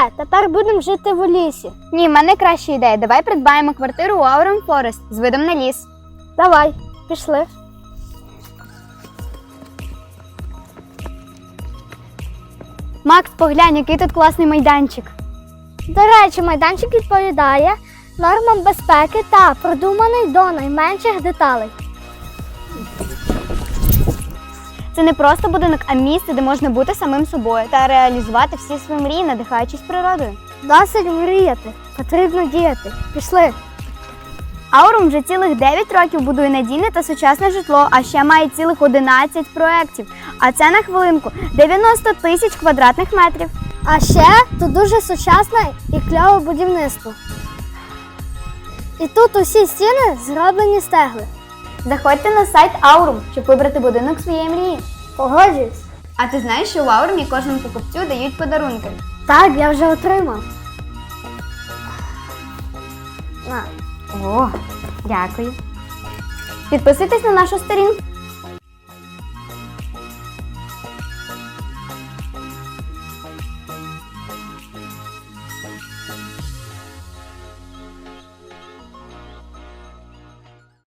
Все, тепер будемо жити в лісі. Ні, в мене краща ідея. Давай придбаємо квартиру у Аурум Форест з видом на ліс. Давай, пішли. Макс, поглянь, який тут класний майданчик. До речі, майданчик відповідає нормам безпеки та продуманий до найменших деталей. Це не просто будинок, а місце, де можна бути самим собою та реалізувати всі свої мрії, надихаючись природою. Досить мріяти, потрібно діяти. Пішли. Аурум вже цілих 9 років будує надійне та сучасне житло, а ще має цілих 11 проєктів. А це на хвилинку 90 тисяч квадратних метрів. А ще тут дуже сучасне і кльове будівництво. І тут усі стіни зроблені з тегли. Заходьте на сайт Аурум, щоб вибрати будинок своєї мрії. Погоджуюсь. А ти знаєш, що в Аурумі кожному покупцю дають подарунки? Так, я вже отримав. На. О, дякую. Підписуйтесь на нашу сторінку.